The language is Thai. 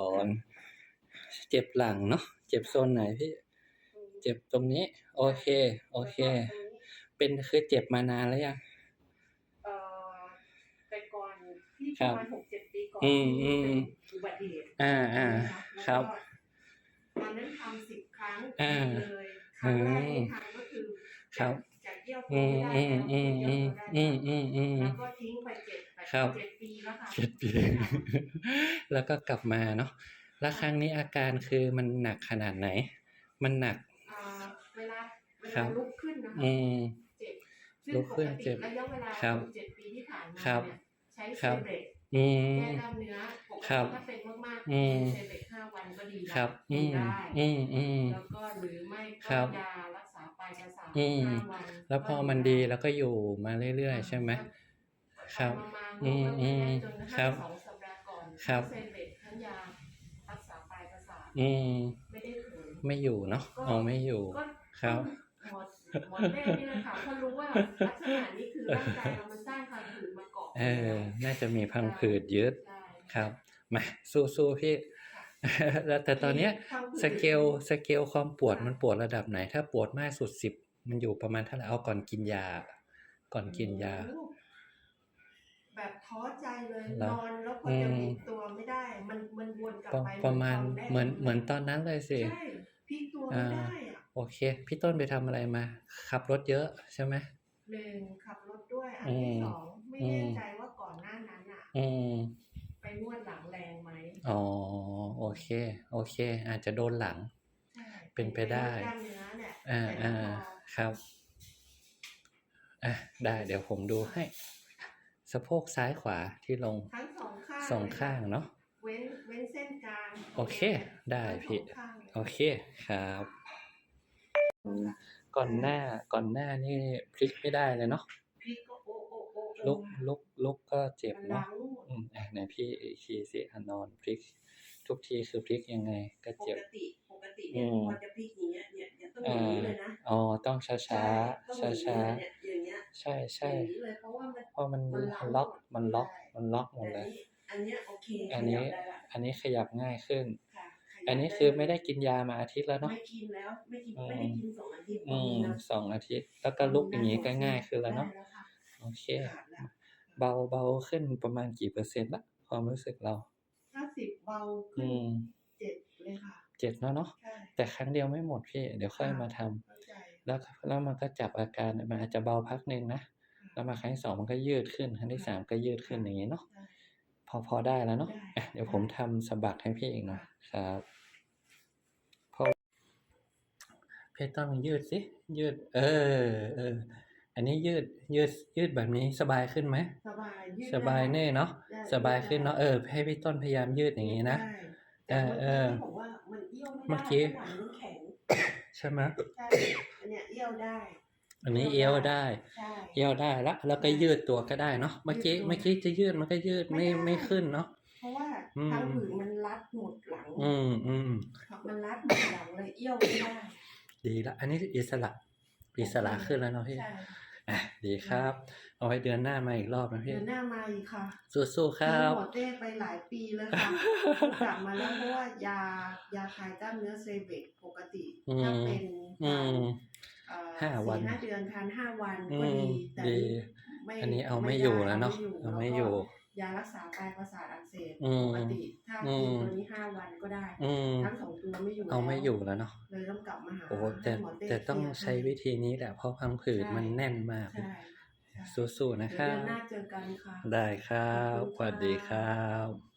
ก่อนเจ็บหลังเนาะเจ็บโซนไหนพี่ เจ็บตรงนี้ โอเค โอเค เป็นคือเจ็บมานานแล้วยังเอ่อแต่ก่อนที่คปรัระบมาณหกเจ็ดปีก่อนอืมอืมเป็นอุบัติเหตุอ่าอ่านะะครับแล้วก็ตอนนั้นทำสิบครั้งอ่าเลยครั้งแรกที่ทำก็คือครับจากเยี่ยวอืไม่มได้อืมแล้วอืมอืมเยี่ยวอืมอืมอืมแล้วก็ทิ้งไปเจ็ดแปด ครับเจ็ดปีแล้วค่ะเจ็ดปี แล้วก็กลับมาเนาะแล้วครั้งนี้อาการคือมันหนักขนาดไหน มันหนักอ่าเวลาเวครัลาบลุกขึ้นนะคะอืมเจ็บซึ่งลุกขึ้นปติเจ็บระยะเวลาครับเจ็ดปีที่ผ่านมาครับเนี่ยใช้ครัเซบเบรกอืมแก้กล้ามเนื้อปกครัติบถ้าเป็นมากๆอืมเซเบรกห้าวันก็ดีแล้วครับอืดีมได้อืมอืมแล้วก็หรือไม่ครัก็บยารักษาปลายประสาทอืมห้าวันแล้วพอมันดีแล้วก็อยู่มาเรื่อยๆ ใช่ไหม ครับมาๆอืมอืมจนกระครัทั่บงสองสัปดาห์ก่อนครับเซเบรกทั้งยารักษาปลายประสาทอืมไม่ได้ผลไม่อยู่เนาะเอาไม่อยู่ก็ครับหมอหมอเต้นี่แหละค่ะเขารู้ว่าลักษณะนี้คือร่างกายเรามันสร้างพันธุ์ผืดมาเกาะเออ น่าจะมีพังผืดยึดได้ครับมาสู้ๆพี่แล้วแต่ตอนเนี้ยพังผืดสเกลสเกลความปวดมันปวดระดับไหน ถ้าปวดมากสุดสิบมันอยู่ประมาณเท่าไหร่เอาก่อนกินยา ก่อนกินยาโอ้โห แบบท้อใจเลยแล้นวอนแล้วพอจะพลิกตัวไม่ได้ มันมันวนกลับประไปประมาณควแเหมือนเหมือนตอนนั้นเลยสิใช่พลิกตัวไม่ได้อะโอเค พี่ต้นไปทำอะไรมา ขับรถเยอะใช่ไหมหนึ่งขับรถด้วยอันอืที่มสองไม่อืแน่มใจว่าก่อนหน้านั้นอะอืมไปนวดหลังแรงไหมอ๋อโอเค โอเค อาจจะโดนหลังใช่เป็นไปได้นวกล้ามเนื้อเนี่ยอ่าแต่อ่าพอครับอะได้เดี๋ยวผมดูให้ สะโพกซ้ายขวาที่ลงทั้งสองข้างสองข้างเนาะเว้นเว้นเส้นกลางโอเค ได้ทั้งสองพี่ข้างเลยโอเคครับ ก่อนหน้าก่อนหน้านี่พลิกไม่ได้เลยเนาะพลิกก็โอ้โอ้โอ้โอ้ลุกลุกลุกก็เจ็บมันเนาะล้างหมดอืมอะไหนพี่อีกทีสิอะนอนพลิก ทุกทีคือพลิกยังไง ก็ปเจ็บกติปกติเนี่ยอืมพอจะพลิกอย่างเงี้ยเนี่ยเนี่ยต้องอย่างนี้เลยนะอ๋อต้องช้าช้าต้องช้าอย่งช้านี้เลยเนี่ยอย่างเงี้ยๆใช่ใช่อย่างนี้เลยเพราะว่ามันเพ ราะมันมันล้างล็อกหมดมันล็อกใช่มันล็อกหมดแต่เลยนี่อันเนี้ยโอเคอันนี้ขยับได้ละอันนี้ขยับง่ายขึ้นค่ะขยับอันนี้คือไม่ได้กินยามาอาทิตย์แล้วเนาะไม่กินแล้วไม่กินอืมไม่ได้กินสองอาทิตย์อืมนะสองอาทิตย์ แล้วก็ลุกอย่างนี้ก็ง่ายขึ้นแล้วเนาะได้ค่ะโอเคขาดแล้วเบาเบาขึ้นประมาณกี่เปอร์เซ็นต์ละความรู้สึกเราถ้าสิบเบาขึ้อืนมเจ็ดเลยค่ะเจ็ดแล้วเนาะใช่แต่ครั้งเดียวไม่หมดพี่ เดี๋ยวค่อยมาทำเข้าใจแล้วแล้วมันก็จับอาการมันอาจจะเบาพักหนึ่งนะ แล้วมาครั้งที่สองมันก็ยืดขึ้น ครั้งที่สามก็ยืดขึ้นอย่างนี้เนาะได้พอพอได้แล้วเนาะได้อะเดี๋ยวผมทำสะบักให้พี่อีกหน่อยครับพอพี่ต้องยืดสิยืด เออเอออันนี้ยืดยืดยืดแบบนี้สบายขึ้นไหมสบายยืดสบายได้แน่เนาะได้สบายขึ้นเนาะเออให้พี่ต้นพยายามยืดอย่างนี้นะได้เออเออแต่เมื่อกี้บอกว่ามันเอี้ยวไม่เมื่ได้อกี้เพราะหลังมันแข็งใช่ไหมใช่อันเนี้ยเอี้ยวได้ อันนี้เอวได้ ใช่ เอวได้ละแล้วก็ยืดตัวก็ได้เนาะเมื่อกี้ยืดตัว เมื่อกี้จะยืดมันก็ยืดไม่ไม่ได้ไม่ขึ้นเนาะ เพราะว่าอืมทางผืนมันรัดหมดหลังอืมอืมมันรัดหมดหลังเลยเอี้ยวไม่ได้ดีละ อันนี้อิสระอิสระขึ้นแล้วเนาะพี่ใช่อะดีครับ เอาไว้เดือนหน้ามาอีกรอบนะพี่เดือนหน้ามาอีกค่ะสู้ๆครับทิ้งหมอเต้ไปหลายปีเลยค่ะ กลับมาแล้วเพราะว่ายายาคลายกล้ามเนื้อเซเบกปกติ อืม ถ้าเป็นอืทานมเอ่อ ห้าวันสี่ห้าเดือนทานห้าวันอืก็มดีแต่ดีไม่อันนี้เอาไม่ด้อยู่แล้วเนาะเอาเอาไม่ไม่ออยู่ยู่แล้วก็ยารักษาปลายประสาทอักเสบอืมปกติถ้าอืกินมตัวนี้ห้าวันก็ได้อืมทั้งสองตัวไม่อยู่เอาไม่แล้วอยู่แล้วเนาะเลยต้องกลับมาหาโอ้แต่ให้หมอเแต่ต้องเคลียร์ใช้วิธีนี้แหละเพราะพังผืดใช่มันแน่นมากใช่ใช่สู้ๆนะคเดี๋ยวรับเดือนหน้าเจอกันค่ะได้ครับขอบคุณสวัสดีคค่ะรับ